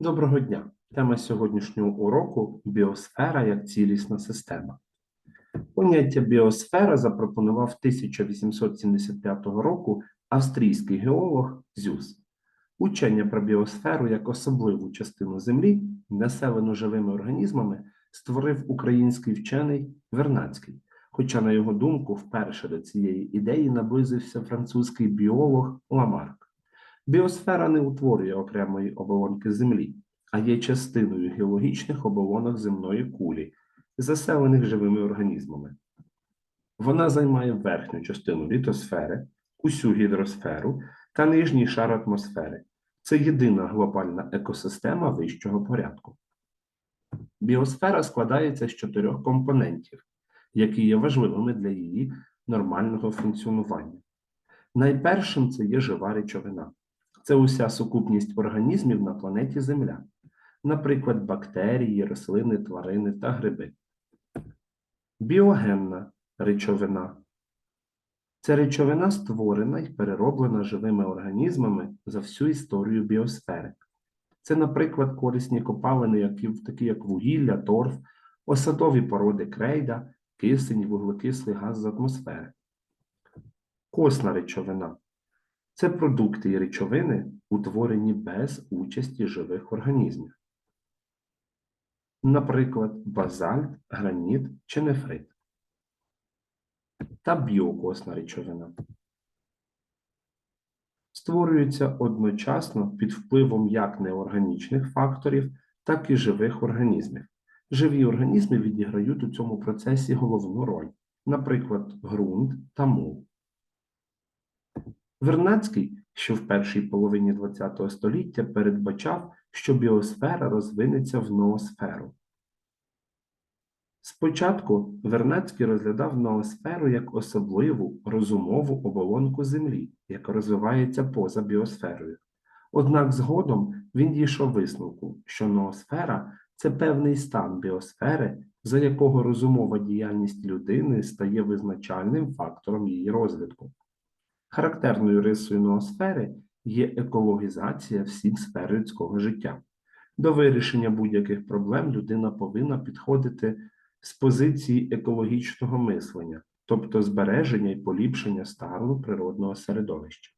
Доброго дня! Тема сьогоднішнього уроку біосфера як цілісна система. Поняття біосфера запропонував 1875 року австрійський геолог Зюс. Учення про біосферу як особливу частину Землі, населену живими організмами, створив український вчений Вернадський. Хоча, на його думку, вперше до цієї ідеї наблизився французький біолог Ламарк. Біосфера не утворює окремої оболонки Землі, а є частиною геологічних оболонок земної кулі, заселених живими організмами. Вона займає верхню частину літосфери, усю гідросферу та нижній шар атмосфери. Це єдина глобальна екосистема вищого порядку. Біосфера складається з чотирьох компонентів, які є важливими для її нормального функціонування. Найпершим це є жива речовина. Це уся сукупність організмів на планеті Земля, наприклад, бактерії, рослини, тварини та гриби. Біогенна речовина це речовина створена і перероблена живими організмами за всю історію біосфери. Це, наприклад, корисні копалини, які, такі як вугілля, торф, осадові породи крейда, кисень, вуглекислий газ з атмосфери. Косна речовина це продукти і речовини, утворені без участі живих організмів. Наприклад, базальт, граніт чи нефрит. Та біокосна речовина. Створюється одночасно під впливом як неорганічних факторів, так і живих організмів. Живі організми відіграють у цьому процесі головну роль, наприклад, ґрунт та мул. Вернадський, що в першій половині ХХ століття передбачав, що біосфера розвинеться в ноосферу. Спочатку Вернадський розглядав ноосферу як особливу розумову оболонку Землі, яка розвивається поза біосферою. Однак згодом він дійшов висновку, що ноосфера це певний стан біосфери, за якого розумова діяльність людини стає визначальним фактором її розвитку. Характерною рисою ноосфери є екологізація всіх сфер людського життя. До вирішення будь-яких проблем людина повинна підходити з позиції екологічного мислення, тобто збереження і поліпшення стану природного середовища.